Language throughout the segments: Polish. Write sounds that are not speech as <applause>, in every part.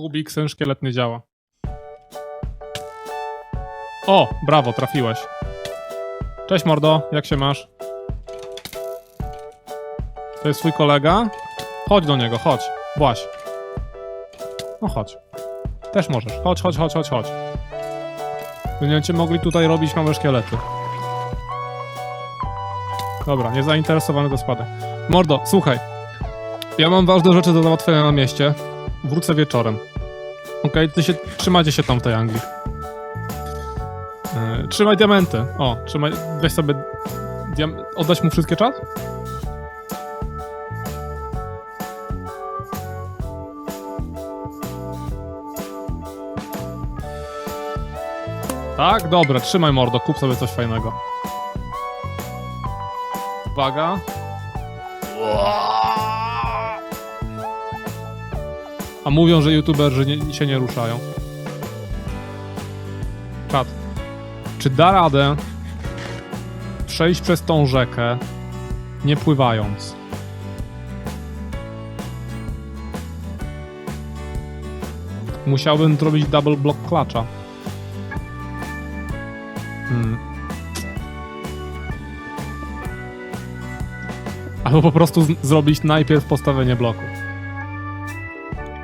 Kubik, sen szkieletny działa. O, brawo, trafiłeś. Cześć mordo, jak się masz? To jest twój kolega? Chodź do niego, chodź. Właś. No chodź. Też możesz. Chodź, chodź, chodź, chodź, chodź. Będziecie mogli tutaj robić małe szkielety. Dobra, niezainteresowany to spada. Mordo, słuchaj. Ja mam ważne rzeczy do załatwienia na mieście. Wrócę wieczorem. Okej, ty się, trzymajcie się tam w tej Anglii. Yy, trzymaj diamenty. O, trzymaj, weź sobie diam... Oddać mu wszystkie czas? Tak? Dobra, trzymaj mordo, kup sobie coś fajnego. Uwaga. A mówią, że youtuberzy nie, się nie ruszają. Czad. Czy da radę przejść przez tą rzekę, nie pływając? Musiałbym zrobić double block clutcha. Hmm. Albo po prostu zrobić najpierw postawienie bloku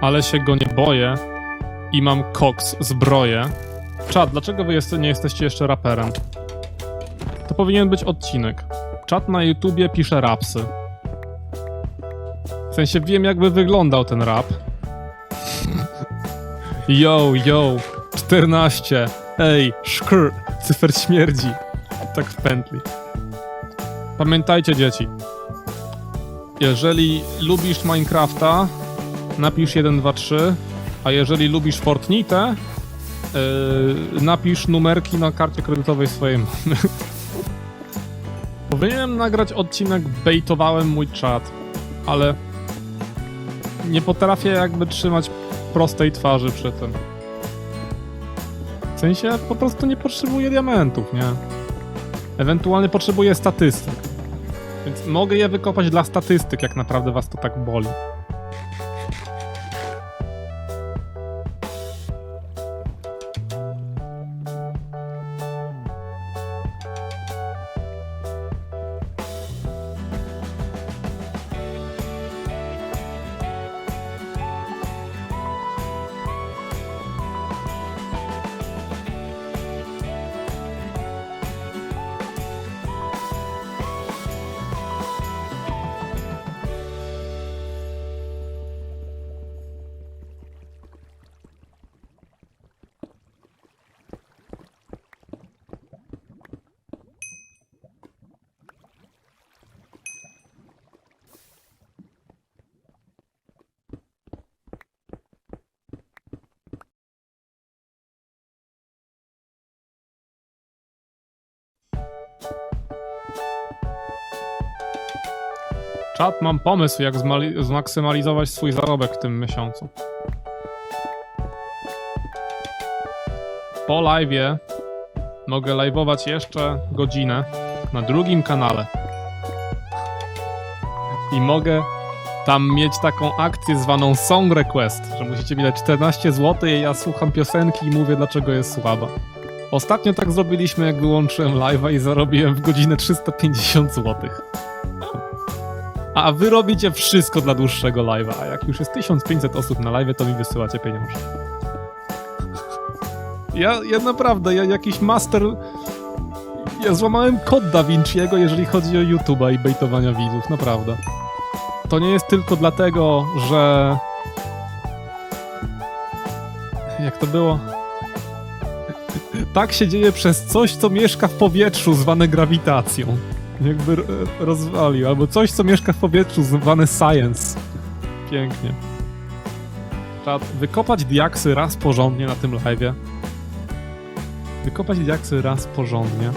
ale się go nie boję i mam koks, zbroję. Czad, dlaczego wy jest, nie jesteście jeszcze raperem? To powinien być odcinek. Czad na YouTubie pisze rapsy. W sensie wiem, jakby wyglądał ten rap. <laughs> Yo, yo, 14. Ej, szkr, cyfer śmierdzi. Tak w pętli. Pamiętajcie, dzieci. Jeżeli lubisz Minecrafta, napisz 1, 2, 3, a jeżeli lubisz Fortnite, yy, napisz numerki na karcie kredytowej swojej mamy. <laughs> Powinienem nagrać odcinek, bejtowałem mój czat, ale nie potrafię jakby trzymać prostej twarzy przy tym. W sensie po prostu nie potrzebuję diamentów, nie? Ewentualnie potrzebuję statystyk. Więc mogę je wykopać dla statystyk, jak naprawdę was to tak boli. Czat, mam pomysł, jak zmaksymalizować swój zarobek w tym miesiącu. Po live'ie mogę live'ować jeszcze godzinę na drugim kanale. I mogę tam mieć taką akcję zwaną Song Request, że musicie mi dać 14 zł i ja słucham piosenki i mówię dlaczego jest słaba. Ostatnio tak zrobiliśmy, jak wyłączyłem live'a i zarobiłem w godzinę 350 złotych. A wy robicie wszystko dla dłuższego live'a, a jak już jest 1500 osób na live, to mi wysyłacie pieniądze. Ja, ja naprawdę, ja jakiś master... Ja złamałem kod Da Vinci'ego, jeżeli chodzi o YouTube'a i bejtowania widzów, naprawdę. To nie jest tylko dlatego, że... Jak to było? Tak się dzieje przez coś, co mieszka w powietrzu, zwane grawitacją jakby r- rozwalił, albo coś, co mieszka w powietrzu, zwane science. Pięknie. Trzeba wykopać diaksy raz porządnie na tym live'ie. Wykopać diaksy raz porządnie.